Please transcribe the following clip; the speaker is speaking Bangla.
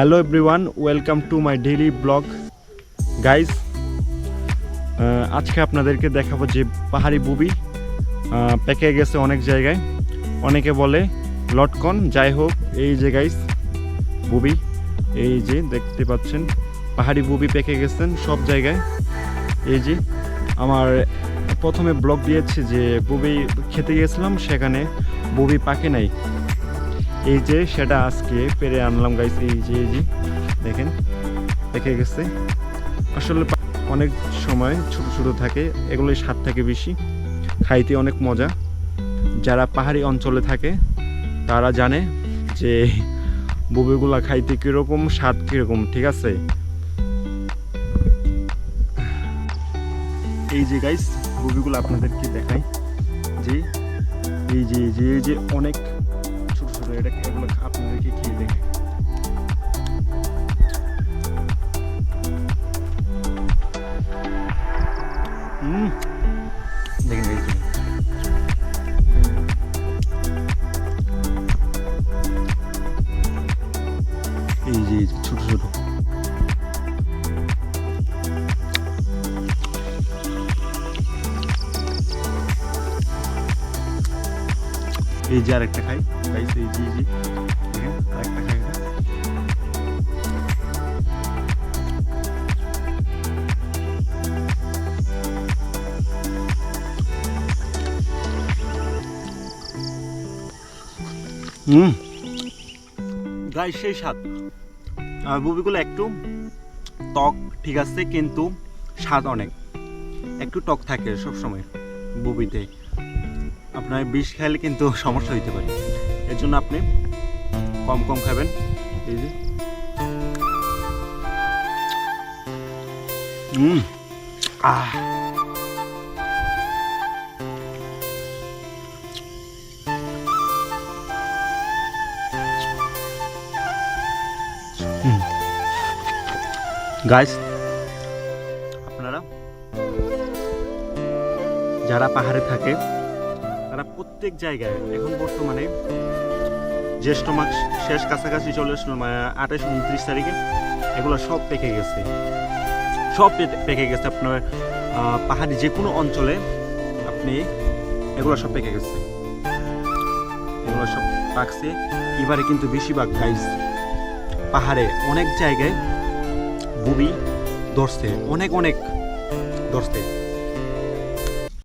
Everyone welcome to my daily vlog guys আজকে আপনাদেরকে দেখাবো যে পাহাড়ি বুবি পেকে গেছে অনেক জায়গায়। অনেকে বলে, লটকন, যাই হোক, এই যে গাইজ বুবি, এই যে দেখতে পাচ্ছেন, পাহাড়ি বুবি পেকে গেছেন সব জায়গায়। এই যে, আমার প্রথমে ব্লগ দিয়েছে যে বুবি খেতে গিয়েছিলাম সেখানে বুবি পাকে নাই। এই যে সেটা আজকে পেরে আনলাম গাইস এই যে এই যে, দেখেন, দেখে গেছে। আসলে অনেক সময় ছোট ছোট থাকে, এগুলোই স্বাদ থাকে বেশি। খাইতে অনেক মজা। যারা পাহাড়ি অঞ্চলে থাকে, তারা জানে যে বুবিগুলা খাইতে কীরকম, স্বাদ কীরকম, ঠিক আছে? এই যে গাইস বুবিগুলো আপনাদেরকে দেখাই যে, এই যে এই যে অনেক ছোট এটা এগুলো আপনাদেরকে খেয়ে দেখে। এই যে ছোট ছোট। এই যে আরেকটা খাই। গাইস এই আরেকটা খাই হুম। গাইস সেই স্বাদ। আর বুবিগুলো একটু টক ঠিক আছে কিন্তু স্বাদ অনেক। একটু টক থাকে সব সময় বুবিতে। আপনার বিষ খাইলে কিন্তু সমস্যা হইতে পারে। এর জন্য আপনি কম কম খাবেন। এই যে। গাইস আপনারা যারা পাহাড়ে থাকে প্রত্যেক জায়গায়, এখন বর্তমানে জ্যৈষ্ঠ মাস শেষ কাছাকাছি চলে আসলো আঠাশ উনত্রিশ তারিখে। এগুলো সব পেকে গেছে। সব পেকে গেছে আপনার পাহাড়ি যে কোনো অঞ্চলে আপনি এগুলো সব পেকে গেছে। এগুলো সব পাকছে। এবারে কিন্তু বেশিরভাগ গাইস পাহাড়ে অনেক জায়গায় বুবি ধরছে, অনেক অনেক ধরছে।